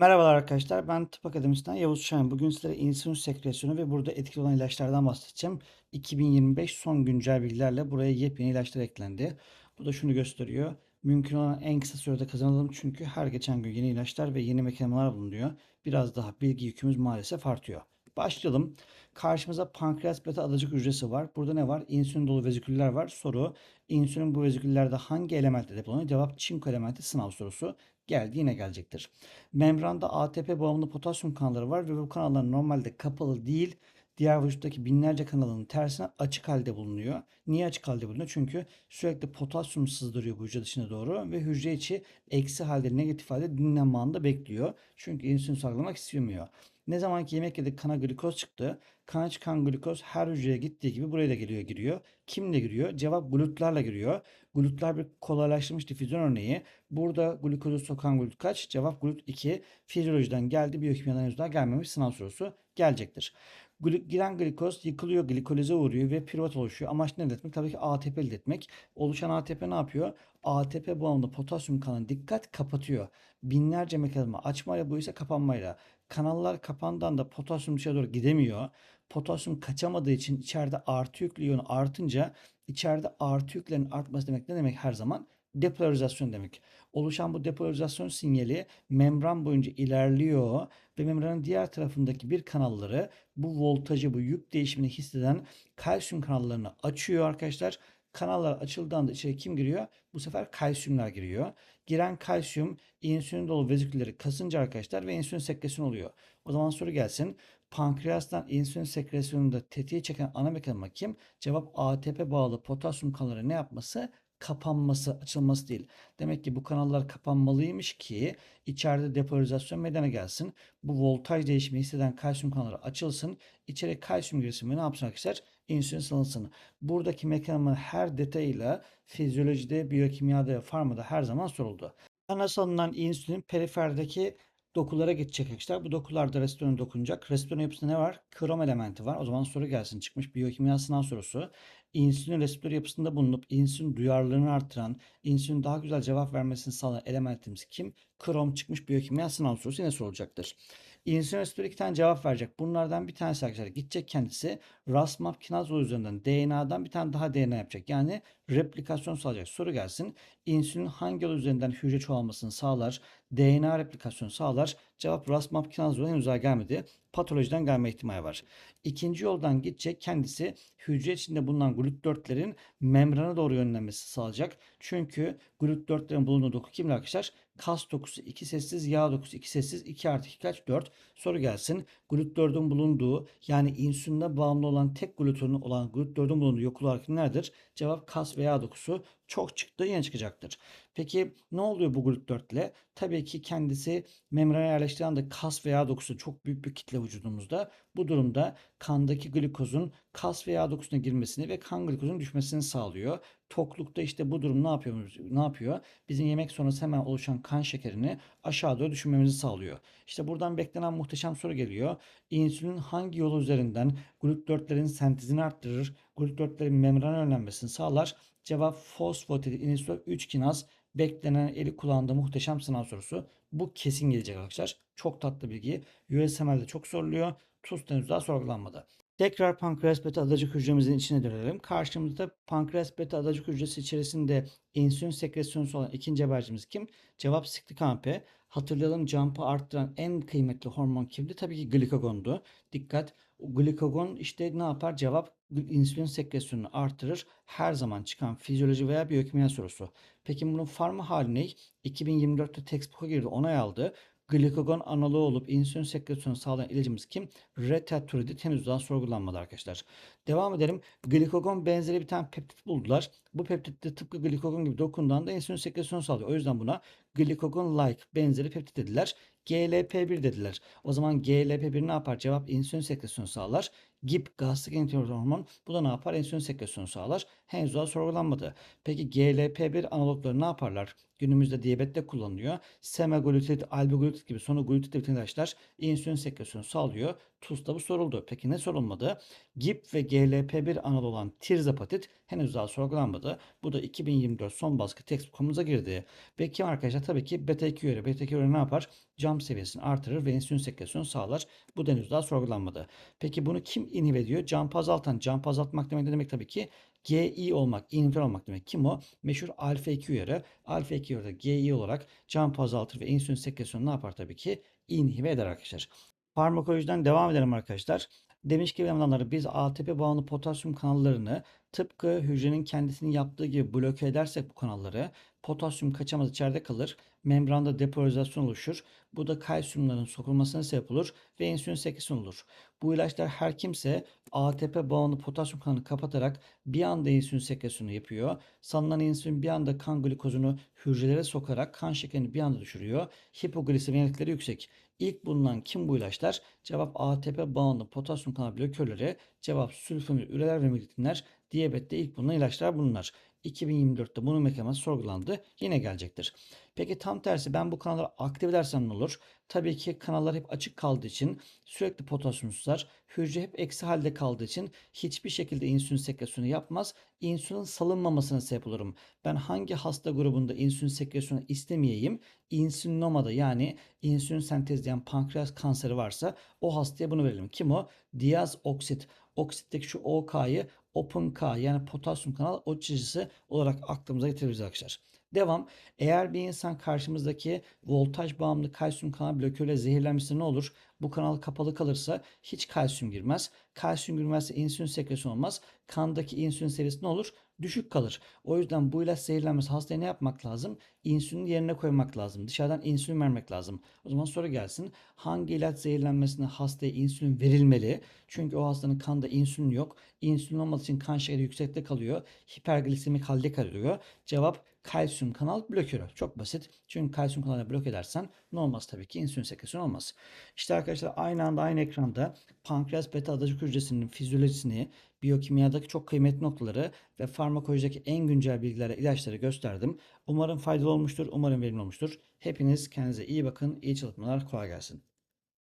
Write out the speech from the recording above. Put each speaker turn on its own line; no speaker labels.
Merhabalar arkadaşlar. Ben Tıp Akademisi'nden Yavuz Şahin. Bugün sizlere insülin sekresyonu ve burada etkili olan ilaçlardan bahsedeceğim. 2025 son güncel bilgilerle buraya yepyeni ilaçlar eklendi. Bu da şunu gösteriyor. Mümkün olan en kısa sürede kazanalım çünkü her geçen gün yeni ilaçlar ve yeni mekanizmalar bulunuyor. Biraz daha bilgi yükümüz maalesef artıyor. Başlayalım. Karşımıza pankreas beta adacık hücresi var. Burada ne var? İnsülin dolu veziküller var. Soru. İnsülin bu veziküllerde hangi elementte depolanıyor? Cevap çinko elementi sınav sorusu. Geldi yine gelecektir. Membranda ATP bağımlı potasyum kanalları var ve bu kanallar normalde kapalı değil. Diğer vücuttaki binlerce kanalın tersine açık halde bulunuyor. Niye açık halde bulunuyor? Çünkü sürekli potasyum sızdırıyor bu hücre dışına doğru ve hücre içi eksi halde negatif halde dinlenme anında bekliyor. Çünkü insülin salgılamak istemiyor. Ne zaman ki yemek yedik kana glikoz çıktı. Kana çıkan glikoz her hücreye gittiği gibi buraya da geliyor giriyor. Kimle giriyor? Cevap glutlarla giriyor. Glutlar bir kolaylaştırılmış difüzyon örneği. Burada glikozu sokan glut kaç? Cevap glut 2. Fizyolojiden geldi. Biyokimyadan henüz daha gelmemiş sınav sorusu gelecektir. Gli- Giren glikoz yıkılıyor, glikolize uğruyor ve piruvat oluşuyor. Amaç ne etmek? Tabii ki ATP elde etmek. Oluşan ATP ne yapıyor? ATP bağımlı potasyum kanalını dikkat kapatıyor. Binlerce mekanizma açmayla bu ise kapanmayla. Kanallar kapandığında potasyum dışarı doğru gidemiyor. Potasyum kaçamadığı için içeride artı yüklü iyonu artınca içeride artı yüklerin artması demek ne demek her zaman? Depolarizasyon demek. Oluşan bu depolarizasyon sinyali membran boyunca ilerliyor ve membranın diğer tarafındaki bir kanalları bu voltajı, bu yük değişimini hisseden kalsiyum kanallarını açıyor arkadaşlar. Kanallar açıldığında içeri kim giriyor? Bu sefer kalsiyumlar giriyor. Giren kalsiyum insülin dolu vezikülleri kasınca arkadaşlar ve insülin sekresyon oluyor. O zaman soru gelsin. Pankreastan insülin sekresyonunda tetiği çeken ana mekanizma kim? Cevap ATP bağlı potasyum kanalları ne yapması? Kapanması, açılması değil. Demek ki bu kanallar kapanmalıymış ki içeride depolarizasyon meydana gelsin. Bu voltaj değişimi hisseden kalsiyum kanalları açılsın. İçeri kalsiyum girsin ve ne yapsın arkadaşlar? İnsülin salınsın. Buradaki mekanizmanın her detayıyla fizyolojide, biyokimyada ve farmada her zaman soruldu. Kana salınan insülin periferdeki dokulara geçecek arkadaşlar. Bu dokularda restorana dokunacak. Restorana yapısında ne var? Krom elementi var. O zaman soru gelsin. Çıkmış biyokimya sınav sorusu. İnsülin reseptör yapısında bulunup insülin duyarlılığını artıran, insülin daha güzel cevap vermesini sağlayan elementimiz kim? Krom çıkmış biyokimya sınav sorusu yine sorulacaktır. İnsülin reseptörü iki tane cevap verecek. Bunlardan bir tanesi arkadaşlar gidecek kendisi Ras-MAP kinaz yolu üzerinden DNA'dan bir tane daha DNA yapacak. Yani replikasyon sağlayacak. Soru gelsin. İnsülin hangi yol üzerinden hücre çoğalmasını sağlar? DNA replikasyonu sağlar. Cevap Ras-MAP kinaz yolu henüz gelmedi. Patolojiden gelme ihtimali var. İkinci yoldan gidecek kendisi hücre içinde bulunan GLUT4'lerin membrana doğru yönlenmesi sağlayacak. Çünkü GLUT4'lerin bulunduğu doku kimler arkadaşlar? Kas dokusu 2 sessiz, yağ dokusu 2 sessiz, 2 artı 2 kaç? 4. Soru gelsin. GLUT4'ün bulunduğu yani insüline bağımlı olan tek glutonun olan GLUT4'ün bulunduğu yokul olarak nelerdir? Cevap kas ve yağ dokusu çok çıktı yine çıkacaktır. Peki ne oluyor bu GLUT4 ile? Tabii ki kendisi membrana yerleştiği anda kas veya dokusu çok büyük bir kitle vücudumuzda. Bu durumda kandaki glikozun kas ve yağ dokusuna girmesini ve kan glikozunun düşmesini sağlıyor. Toklukta işte bu durum ne yapıyor? Ne yapıyor? Bizim yemek sonrası hemen oluşan kan şekerini aşağı doğru düşürmemizi sağlıyor. İşte buradan beklenen muhteşem soru geliyor. İnsülin hangi yol üzerinden GLUT4'lerin sentezini arttırır? GLUT4'lerin membrana yönlenmesini sağlar? Cevap fosfatid inisol 3 kinaz beklenen eli kulağında muhteşem sınav sorusu. Bu kesin gelecek arkadaşlar. Çok tatlı bilgi. USML'de çok soruluyor. TUS henüz daha sorgulanmadı. Tekrar pankreas beta adacık hücremizin içine dönelim. Karşımızda pankreas beta adacık hücresi içerisinde insülin sekresyonu olan ikinci habercimiz kim? Cevap siklik AMP. Hatırlayalım jump'ı arttıran en kıymetli hormon kimdi? Tabii ki glikagondu. Dikkat. Glikagon işte ne yapar? Cevap insülin sekresyonunu artırır. Her zaman çıkan fizyoloji veya biyokimya sorusu. Peki bunun farma hali ne? 2024'te textbook'a girdi, onay aldı. Glikagon analoğu olup insülin sekresyonu sağlayan ilacımız kim? Retatrutide henüz daha sorgulanmadı arkadaşlar. Devam edelim. Glikagon benzeri bir tane peptit buldular. Bu peptit de tıpkı glikagon gibi dokunduğunda insülin sekresyonu sağlıyor. O yüzden buna glikagon like benzeri peptit dediler. GLP-1 dediler. O zaman GLP-1 ne yapar? Cevap insülin sekresyonu sağlar. GIP gastrik enteroid hormon bu da ne yapar? Insülin sekresyonu sağlar. Henüz daha sorgulanmadı. Peki GLP-1 analogları ne yaparlar? Günümüzde diyabette kullanılıyor. Semaglutid, albiglutid gibi sonu glutid bütün ilaçlar insülin sekresyonu sağlıyor. TUS'ta bu soruldu. Peki ne sorulmadı? GIP ve GLP-1 analog olan tirzapatit henüz daha sorgulanmadı. Bu da 2024 son baskı textbook'umuza girdi. Ve kim arkadaşlar? Tabii ki beta 2 üre. Beta 2 üre ne yapar? Cam seviyesini artırır ve insülin sekresyonu sağlar. Bu henüz daha sorgulanmadı. Peki bunu kim inhibe ediyor? Jump azaltan. Jump azaltmak demek ne demek tabii ki? GI olmak, inhibitor olmak demek. Kim o? Meşhur alfa 2 uyarı. Alfa 2 uyarı da GI olarak jump azaltır ve insülin sekresyonu ne yapar tabii ki? İnhibe eder arkadaşlar. Farmakolojiden devam edelim arkadaşlar. Demiş ki bilim biz ATP bağımlı potasyum kanallarını tıpkı hücrenin kendisini yaptığı gibi bloke edersek bu kanalları potasyum kaçamaz içeride kalır. Membranda depolarizasyon oluşur. Bu da kalsiyumların sokulmasına sebep olur ve insülin sekresyonu olur. Bu ilaçlar her kimse ATP bağımlı potasyum kanalını kapatarak bir anda insülin sekresyonu yapıyor. Sanılan insülin bir anda kan glikozunu hücrelere sokarak kan şekerini bir anda düşürüyor. Hipoglisemi yenilikleri yüksek. İlk bulunan kim bu ilaçlar? Cevap ATP bağımlı potasyum kanal blokörleri. Cevap sülfonil üreler ve miglitinler. Diyabette ilk bulunan ilaçlar bunlar. 2024'te bunun mekanizması sorgulandı. Yine gelecektir. Peki tam tersi ben bu kanalları aktif edersem ne olur? Tabii ki kanallar hep açık kaldığı için sürekli potasyum susar. Hücre hep eksi halde kaldığı için hiçbir şekilde insülin sekresyonu yapmaz. İnsülin salınmamasına sebep olurum. Ben hangi hasta grubunda insülin sekresyonu istemeyeyim? İnsülinomada yani insülin sentezleyen pankreas kanseri varsa o hastaya bunu verelim. Kim o? Diaz oksit. Oksitteki şu OK'yı Open K yani potasyum kanal oçicisi olarak aklımıza getirebiliriz arkadaşlar. Devam. Eğer bir insan karşımızdaki voltaj bağımlı kalsiyum kanal blokörüyle zehirlenmişse ne olur? Bu kanal kapalı kalırsa hiç kalsiyum girmez. Kalsiyum girmezse insülin sekresyonu olmaz. Kandaki insülin seviyesi ne olur? Düşük kalır. O yüzden bu ilaç zehirlenmesi hastaya ne yapmak lazım? İnsülin yerine koymak lazım. Dışarıdan insülin vermek lazım. O zaman soru gelsin. Hangi ilaç zehirlenmesine hastaya insülin verilmeli? Çünkü o hastanın kanda insülin yok. İnsülin olmadığı için kan şekeri yüksekte kalıyor. Hiperglisemik halde kalıyor. Cevap kalsiyum kanal blokörü. Çok basit. Çünkü kalsiyum kanalı blok edersen ne olmaz tabii ki insülin sekresyonu olmaz. İşte arkadaşlar aynı anda aynı ekranda pankreas beta adacık hücresinin fizyolojisini, biyokimyadaki çok kıymetli noktaları ve farmakolojideki en güncel bilgilerle ilaçları gösterdim. Umarım faydalı olmuştur, umarım verimli olmuştur. Hepiniz kendinize iyi bakın, iyi çalışmalar, kolay gelsin.